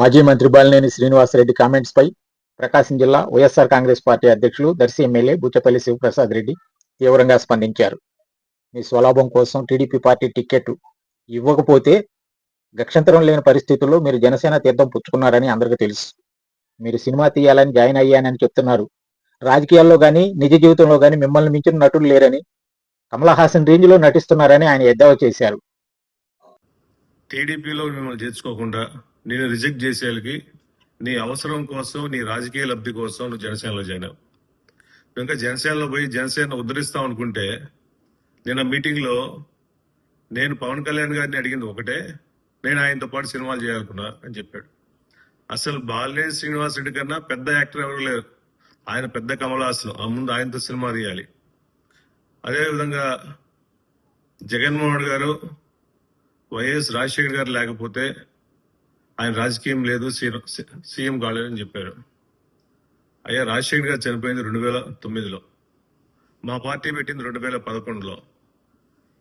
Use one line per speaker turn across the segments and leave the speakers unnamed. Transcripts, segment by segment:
మాజీ మంత్రి బాలినేని శ్రీనివాసరెడ్డి కామెంట్స్ పై ప్రకాశం జిల్లా వైఎస్ఆర్ కాంగ్రెస్ పార్టీ అధ్యక్షులు దర్శి ఎమ్మెల్యే బుచ్చపల్లి శివప్రసాద్ రెడ్డి తీవ్రంగా స్పందించారు. మీ స్వలాభం కోసం టీడీపీ పార్టీ టికెట్ ఇవ్వకపోతే గక్షంతరం లేని పరిస్థితుల్లో మీరు జనసేన తీర్థం పుచ్చుకున్నారని అందరికీ తెలుసు. మీరు సినిమా తీయాలని జాయిన్ అయ్యానని చెప్తున్నారు. రాజకీయాల్లో కానీ నిజ జీవితంలో కానీ మిమ్మల్ని మించిన నటులు లేరని కమల్ హాసన్ రేంజ్లో నటిస్తున్నారని ఆయన ఎద్దేవా చేశారు.
టీడీపీలో మిమ్మల్ని చేర్చుకోకుండా నేను రిజెక్ట్ చేసేళ్ళకి నీ అవసరం కోసం నీ రాజకీయ లబ్ధి కోసం నువ్వు జనసేనలో జాయిన్ నువ్వు ఇంకా జనసేనలో పోయి జనసేన ఉద్ధరిస్తావు అనుకుంటే నిన్న మీటింగ్లో నేను పవన్ కళ్యాణ్ గారిని అడిగింది ఒకటే నేను ఆయనతో పాటు సినిమాలు చేయాలనుకున్నా అని చెప్పాడు. అసలు బాలినేని శ్రీనివాస్ రెడ్డి కన్నా పెద్ద యాక్టర్ ఎవరు లేరు. ఆయన పెద్ద కమలాసనం. ఆ ముందు ఆయనతో సినిమా తీయాలి. అదేవిధంగా జగన్మోహన్ గారు వైఎస్ రాజశేఖర్ గారు లేకపోతే ఆయన రాజకీయం లేదు సీఎం కాలేదని చెప్పారు అయ్యా రాజశేఖర్ గారు చనిపోయింది రెండు వేల తొమ్మిదిలో. మా పార్టీ పెట్టింది రెండు వేల పదకొండులో.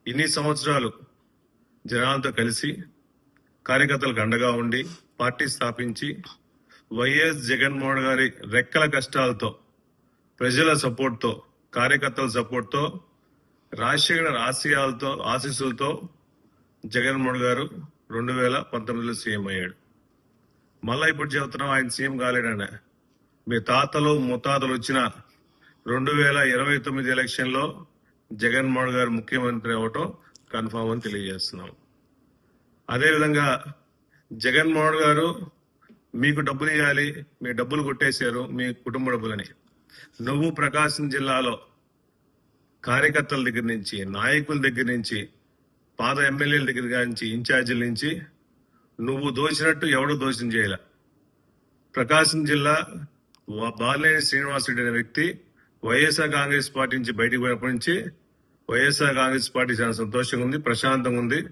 ఇన్ని సంవత్సరాలు జనాలతో కలిసి కార్యకర్తలకు అండగా ఉండి పార్టీ స్థాపించి వైఎస్ జగన్మోహన్ గారి రెక్కల కష్టాలతో ప్రజల సపోర్ట్తో కార్యకర్తల సపోర్ట్తో రాజశేఖర్ ఆశయాలతో ఆశీస్సులతో జగన్మోహన్ గారు రెండు వేల పంతొమ్మిదిలో సీఎం అయ్యాడు. మళ్ళా ఇప్పుడు చెబుతున్నాం ఆయన సీఎం కాలేడని. మీ తాతలు ముత్తాతలు వచ్చిన రెండు వేల ఇరవై తొమ్మిది ఎలక్షన్లో జగన్మోహన్ గారు ముఖ్యమంత్రి అవ్వటం కన్ఫామ్ అని తెలియజేస్తున్నాం. అదేవిధంగా జగన్మోహన్ గారు మీకు డబ్బులు ఇవ్వాలి మీ డబ్బులు కొట్టేశారు మీ కుటుంబ డబ్బులని. నువ్వు ప్రకాశం జిల్లాలో కార్యకర్తల దగ్గర నుంచి నాయకుల దగ్గర నుంచి పాత ఎమ్మెల్యేల దగ్గర నుంచి ఇన్ఛార్జీల నుంచి నువ్వు దోచినట్టు ఎవడు దోషం చేయాల. ప్రకాశం జిల్లా వ- బాలినేని శ్రీనివాసరెడ్డి అనే వ్యక్తి వైఎస్ఆర్ కాంగ్రెస్ పార్టీ నుంచి బయటకు పోయినప్పటి నుంచి వైఎస్ఆర్ కాంగ్రెస్ పార్టీ చాలా సంతోషంగా ఉంది ప్రశాంతంగా ఉంది.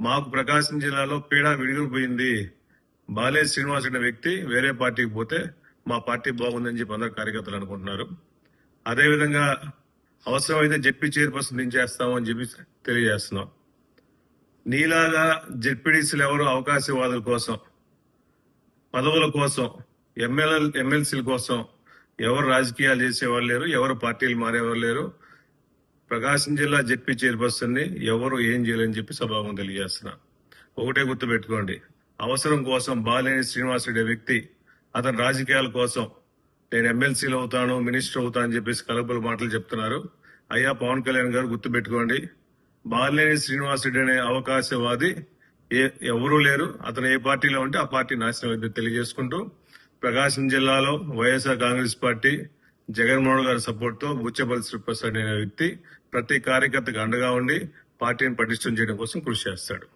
మాకు ప్రకాశం జిల్లాలో పీడ విడిగిపోయింది బాలే శ్రీనివాస్ అనే వ్యక్తి వేరే పార్టీకి పోతే మా పార్టీ బాగుందని చెప్పి అందరు కార్యకర్తలు అనుకుంటున్నారు. అదేవిధంగా అవసరమైతే జడ్పీ చైర్పర్సన్ దించేస్తాము చెప్పి తెలియజేస్తున్నాం. నీలాగా జడ్పీడీసీలు ఎవరు అవకాశవాదుల కోసం పదవుల కోసం ఎమ్మెల్యే ఎమ్మెల్సీల కోసం ఎవరు రాజకీయాలు చేసేవాళ్ళు లేరు ఎవరు పార్టీలు మారేవారు లేరు. ప్రకాశం జిల్లా జడ్పీ చైర్పర్సన్ని ఎవరు ఏం చేయాలని చెప్పి సభాగం తెలియజేస్తున్నా. ఒకటే గుర్తుపెట్టుకోండి అవసరం కోసం బాలేని శ్రీనివాసరెడ్డి వ్యక్తి అతని రాజకీయాల కోసం నేను ఎమ్మెల్సీలు అవుతాను మినిస్టర్ అవుతాను అని చెప్పేసి కలపలు మాటలు చెప్తున్నారు. అయ్యా పవన్ కళ్యాణ్ గారు గుర్తుపెట్టుకోండి బార్లేని శ్రీనివాసుడు అనే అవకాశవాది ఏ ఎవరూ లేరు. అతను ఏ పార్టీలో ఉంటే ఆ పార్టీ నాశనం అయితే తెలియజేసుకుంటూ ప్రకాశం జిల్లాలో వైఎస్ఆర్ కాంగ్రెస్ పార్టీ జగన్మోహన్ గారి సపోర్ట్తో బుచ్చపల్లి శ్రీప్రసాద్ అనే వ్యక్తి ప్రతి కార్యకర్తకు అండగా ఉండి పార్టీని పటిష్టం చేయడం కోసం కృషి చేస్తాడు.